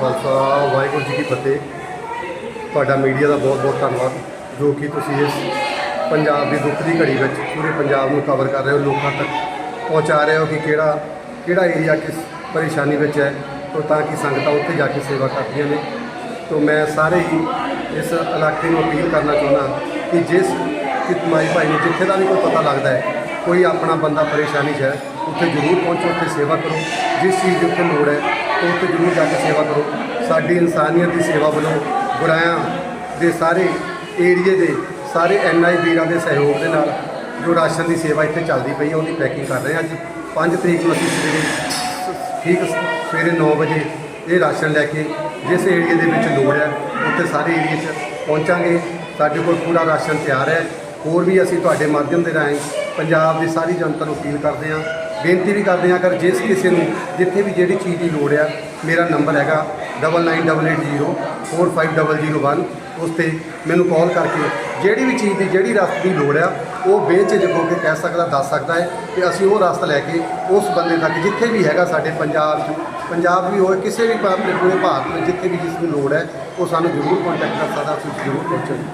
ਖਾਲਸਾ, ਵਾਹਿਗੁਰੂ ਜੀ ਕੀ ਫਤਿਹ। ਤੁਹਾਡਾ ਮੀਡੀਆ ਦਾ ਬਹੁਤ ਬਹੁਤ ਧੰਨਵਾਦ, ਜੋ ਕਿ ਤੁਸੀਂ ਇਸ ਪੰਜਾਬ ਦੀ ਦੁੱਖ ਦੀ ਘੜੀ ਵਿੱਚ ਪੂਰੇ ਪੰਜਾਬ ਨੂੰ ਕਵਰ ਕਰ ਰਹੇ ਹੋ, ਲੋਕਾਂ ਤੱਕ ਪਹੁੰਚਾ ਰਹੇ ਹੋ ਕਿ ਕਿਹੜਾ ਕਿਹੜਾ ਏਰੀਆ ਕਿਸ ਪਰੇਸ਼ਾਨੀ ਵਿੱਚ ਹੈ, ਤੋਂ ਤਾਂ ਕਿ ਸੰਗਤਾਂ ਉੱਥੇ ਜਾ ਕੇ ਸੇਵਾ ਕਰਦੀਆਂ ਨੇ। ਤੋਂ ਮੈਂ ਸਾਰੇ ਹੀ ਇਸ ਇਲਾਕੇ ਨੂੰ ਅਪੀਲ ਕਰਨਾ ਚਾਹੁੰਦਾ ਕਿ ਜਿਸ ਕਿ ਮਾਈ ਭਾਈ ਨੂੰ ਜਿੱਥੇ ਦਾ ਵੀ ਕੋਈ ਪਤਾ ਲੱਗਦਾ ਹੈ, ਕੋਈ ਆਪਣਾ ਬੰਦਾ ਪਰੇਸ਼ਾਨੀ 'ਚ ਹੈ, ਉੱਥੇ ਜ਼ਰੂਰ ਪਹੁੰਚੋ, ਉੱਥੇ ਸੇਵਾ ਕਰੋ। ਜਿਸ ਚੀਜ਼ ਦੀ ਉੱਥੇ ਲੋੜ ਹੈ ਉੱਥੇ ਜ਼ਰੂਰ ਜਾ ਕੇ ਸੇਵਾ ਕਰੋ। ਸਾਡੀ ਇਨਸਾਨੀਅਤ ਦੀ ਸੇਵਾ ਵੱਲੋਂ ਗੁਰਾਇਆਂ ਦੇ ਸਾਰੇ ਏਰੀਏ ਦੇ ਸਾਰੇ ਐਨਆਈ ਵੀਰਾਂ ਦੇ ਸਹਿਯੋਗ ਦੇ ਨਾਲ ਜੋ ਰਾਸ਼ਨ ਦੀ ਸੇਵਾ ਇੱਥੇ ਚੱਲਦੀ ਪਈ ਹੈ, ਉਹਦੀ ਪੈਕਿੰਗ ਕਰ ਰਹੇ ਹਾਂ। ਅੱਜ 5 ਤਰੀਕ ਨੂੰ ਅਸੀਂ ਸਵੇਰੇ ਠੀਕ ਸਵੇਰੇ 9 ਵਜੇ ਇਹ ਰਾਸ਼ਨ ਲੈ ਕੇ ਜਿਸ ਏਰੀਏ ਦੇ ਵਿੱਚ ਲੋੜ ਹੈ, ਉੱਥੇ ਸਾਰੇ ਏਰੀਏ 'ਚ ਪਹੁੰਚਾਂਗੇ। ਸਾਡੇ ਕੋਲ ਪੂਰਾ ਰਾਸ਼ਨ ਤਿਆਰ ਹੈ। ਹੋਰ ਵੀ ਅਸੀਂ ਤੁਹਾਡੇ ਮਾਧਿਅਮ ਦੇ ਰਾਹੀਂ ਪੰਜਾਬ ਦੀ ਸਾਰੀ ਜਨਤਾ ਨੂੰ ਅਪੀਲ ਕਰਦੇ ਹਾਂ ਬੇਨਤੀ ਵੀ ਕਰਦੇ ਹਾਂ, ਅਗਰ ਜਿਸ ਕਿਸੇ ਨੂੰ ਜਿੱਥੇ ਵੀ ਜਿਹੜੀ ਚੀਜ਼ ਦੀ ਲੋੜ ਆ, ਮੇਰਾ ਨੰਬਰ ਹੈਗਾ 9988045001 ਉਸ ਤੇ ਮੈਨੂੰ ਕਾਲ ਕਰਕੇ ਜਿਹੜੀ ਵੀ ਚੀਜ਼ ਦੀ, ਜਿਹੜੀ ਰਸਤ ਦੀ ਲੋੜ ਆ, ਉਹ ਬੇਝਿਜਕ ਹੋ ਕੇ ਕਹਿ ਸਕਦਾ, ਦੱਸ ਸਕਦਾ ਹੈ ਕਿ ਅਸੀਂ ਉਹ ਰਸਤ ਲੈ ਕੇ ਉਸ ਬੰਦੇ ਤੱਕ ਜਿੱਥੇ ਵੀ ਹੈਗਾ ਸਾਡੇ ਪੰਜਾਬ 'ਚ, ਪੰਜਾਬ ਵੀ ਹੋਏ, ਕਿਸੇ ਵੀ ਆਪਣੇ ਪੂਰੇ ਭਾਰਤ ਵਿੱਚ ਜਿੱਥੇ ਵੀ ਜਿਸ ਨੂੰ ਲੋੜ ਹੈ, ਉਹ ਸਾਨੂੰ ਜ਼ਰੂਰ ਕੰਟੈਕਟ ਕਰ ਸਕਦਾ ਅਸੀਂ ਜ਼ਰੂਰ ਪਹੁੰਚਾਂਗੇ